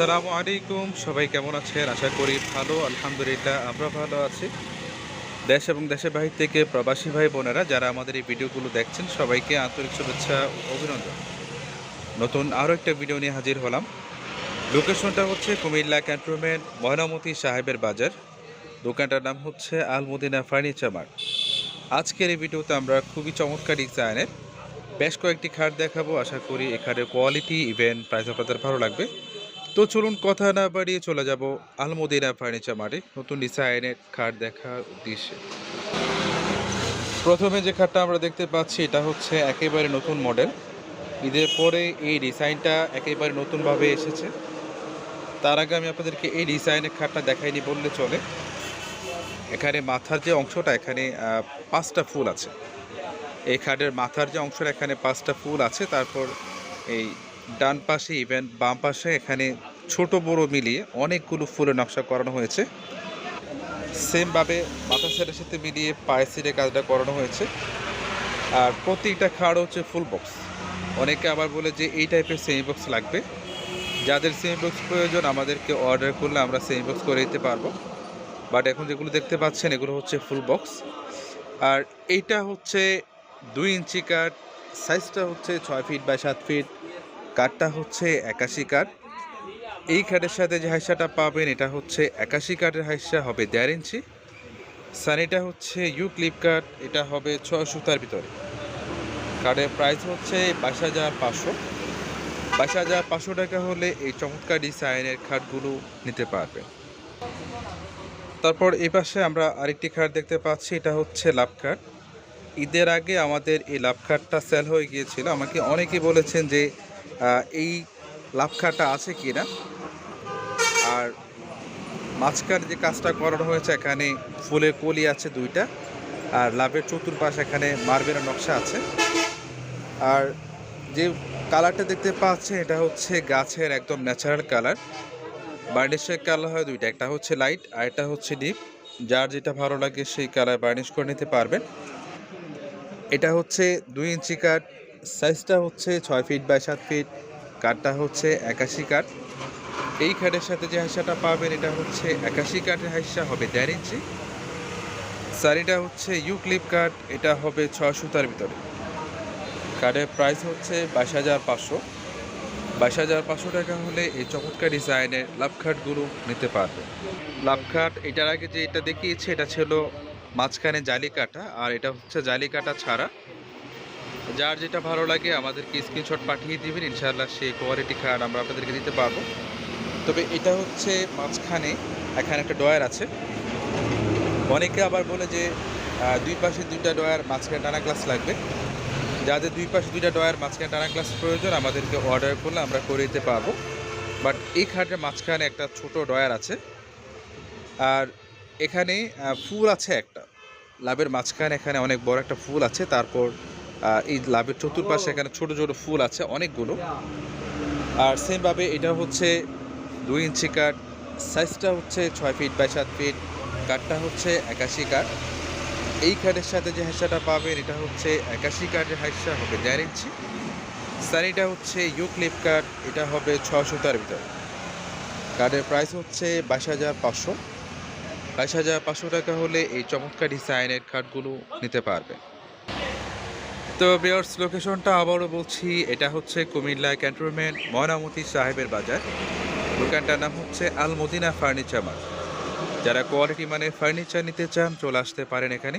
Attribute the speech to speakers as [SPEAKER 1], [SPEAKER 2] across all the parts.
[SPEAKER 1] আসসালামু আলাইকুম। সবাই কেমন আছেন? আশা করি ভালো, আলহামদুলিল্লাহ, আমরা ভালো আছি। দেশ এবং দেশের বাহির থেকে প্রবাসী ভাই বোনেরা যারা আমাদের এই ভিডিওগুলো দেখছেন, সবাইকে আন্তরিক শুভেচ্ছা অভিনন্দন। নতুন আরও একটা ভিডিও নিয়ে হাজির হলাম। লোকেশনটা হচ্ছে কুমিল্লা ক্যান্টনমেন্ট ময়নামতি সাহেবের বাজার। দোকানটার নাম হচ্ছে আলমদিনা ফার্নিচার মার্ট। আজকের এই ভিডিওতে আমরা খুবই চমৎকার ডিজাইনের বেশ কয়েকটি খাট দেখাবো। আশা করি এখানে কোয়ালিটি ইভেন্ট প্রাইস আপনাদের ভালো লাগবে। তো চলুন কথা না বাড়িয়ে চলে যাব আলমদিনা ফার্নিচার মার্টে নতুন ডিজাইনের খাট দেখার উদ্দেশ্যে। প্রথমে যে খাটটা আমরা দেখতে পাচ্ছি, এটা হচ্ছে একেবারে নতুন মডেল। ঈদের পরে এই ডিজাইনটা একেবারে নতুনভাবে এসেছে। তার আগে আমি আপনাদেরকে এই ডিজাইনের খাটটা দেখাইনি বললে চলে। এখানে মাথার যে অংশটা, এখানে পাঁচটা ফুল আছে। এই খাটের মাথার যে অংশটা এখানে পাঁচটা ফুল আছে, তারপর এই ডান পাশে ইভেন বাম পাশে এখানে ছোট বড় মিলিয়ে অনেকগুলো ফুলের নকশা করানো হয়েছে। সেমভাবে মাথা সেটের সাথে মিলিয়ে পায়ের সিটে কাজটা করানো হয়েছে। আর প্রতিটা খাট হচ্ছে ফুল বক্স অনেকে আবার বলে যে এই টাইপের সেমি বক্স লাগবে। যাদের সেমি বক্স প্রয়োজন আমাদেরকে অর্ডার করলে আমরা সেমি বক্স করে দিতে পারব। বাট এখন যেগুলো দেখতে পাচ্ছেন, এগুলো হচ্ছে ফুল বক্স আর এইটা হচ্ছে দুই ইঞ্চি কাঠ সাইজটা হচ্ছে ছয় ফিট বাই সাত ফিট কাঠটা হচ্ছে একাশি কাঠ এই কাঠের সাথে যে হাইসাটা পাবেন, এটা হচ্ছে একাশি কাঠের হাইসা হবে দেড় ইঞ্চি। সানিটা হচ্ছে ইউ ক্লিপ কাঠ এটা হবে ছয় সুতার ভিতরে। কাঠের প্রাইস হচ্ছে বাইশ হাজার পাঁচশো। বাইশ হাজার পাঁচশো টাকা হলে এই চমৎকার ডিজাইনের খাটগুলো নিতে পারবেন। তারপর এই পাশে আমরা আরেকটি খাট দেখতে পাচ্ছি, এটা হচ্ছে লাভ খাট ঈদের আগে আমাদের এই লাভ খাটটা সেল হয়ে গিয়েছিল। আমাকে অনেকে বলেছেন যে এই লাভ খাটটা আছে কি না আর মাঝখানে যে কাজটা করানো হয়েছে, এখানে ফুলের কলি আছে দুইটা, আর লাভের চতুর্পাশ এখানে মার্বেলের নকশা আছে। আর যে কালারটা দেখতে পাচ্ছেন, এটা হচ্ছে গাছের একদম ন্যাচারাল কালার। বার্নিশের কালার হয় দুইটা, একটা হচ্ছে লাইট আর একটা হচ্ছে ডিপ। যার যেটা ভালো লাগে সেই কালার বার্নিশ করে নিতে পারবেন। এটা হচ্ছে দুই ইঞ্চি কাঠ সাইজটা হচ্ছে ছয় ফিট বাই সাত ফিট কাঠটা হচ্ছে একাশি কাঠ এই কাঠের সাথে যে হাইসাটা পাবেন, এটা হচ্ছে একাশি কাঠের হাইসা হবে দেড় ইঞ্চি। শাড়িটা হচ্ছে ইউ ক্লিপ কাঠ এটা হবে ছয় সুতার ভিতরে। কাঠের প্রাইস হচ্ছে বাইশ হাজার পাঁচশো। বাইশ হাজার পাঁচশো টাকা হলে এই চমৎকার ডিজাইনের লাভ খাটগুলো নিতে পারবে লাভ খাট এটার আগে যে এটা দেখিয়েছে, এটা ছিল মাঝখানে জালি কাটা, আর এটা হচ্ছে জালি কাটা ছাড়া। যার যেটা ভালো লাগে আমাদেরকে স্ক্রিনশট পাঠিয়ে দিবেন, ইনশাআল্লাহ সেই কোয়ালিটি খাট আমরা আপনাদেরকে দিতে পারব। তবে এটা হচ্ছে মাঝখানে, এখানে একটা ডয়ার আছে। অনেকে আবার বলে যে দুই পাশে দুইটা ডয়ার মাঝখানে টানা গ্লাস লাগবে। যাদের দুই পাশে দুইটা ডয়ার মাঝখানে টানা গ্লাস প্রয়োজন, আমাদেরকে অর্ডার করলে আমরা করে দিতে পারব। বাট এই খাটের মাঝখানে একটা ছোট ডয়ার আছে। আর এখানে ফুল আছে একটা। লাভের মাঝখানে এখানে অনেক বড় একটা ফুল আছে, তারপর এই লাভের চতুর্পাশে এখানে ছোট ছোট ফুল আছে, অনেকগুলো। আর সেমভাবে এটা হচ্ছে দুই ইঞ্চি কাঠ সাইজটা হচ্ছে ছয় ফিট বাই সাত ফিট কাঠটা হচ্ছে একাশি কাঠ। এই কাঠের সাথে যে হাইসাটা পাবেন, এটা হচ্ছে একাশি কাঠের হাইসা হবে দেড় ইঞ্চি। সানিটা হচ্ছে ইউ ক্লিপ কাঠ, এটা হবে ছ সুতার ভিতরে। কাঠের প্রাইস হচ্ছে বাইশ হাজার পাঁচশো। বাইশ হাজার পাঁচশো টাকা হলে এই চমৎকার ডিজাইনের কাঠগুলো নিতে পারবে তো বিয়ার্স লোকেশনটা আবারও বলছি, এটা হচ্ছে কুমিল্লা ক্যান্টনমেন্ট ময়নামতি সাহেবের বাজার। দোকানটার নাম হচ্ছে আল মদিনা ফার্নিচার মার্ট যারা কোয়ালিটি মানে ফার্নিচার নিতে চান, চলে আসতে পারেন এখানে।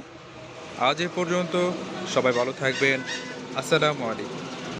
[SPEAKER 1] আজ এ পর্যন্ত সবাই ভালো থাকবেন। আসসালামু আলাইকুম।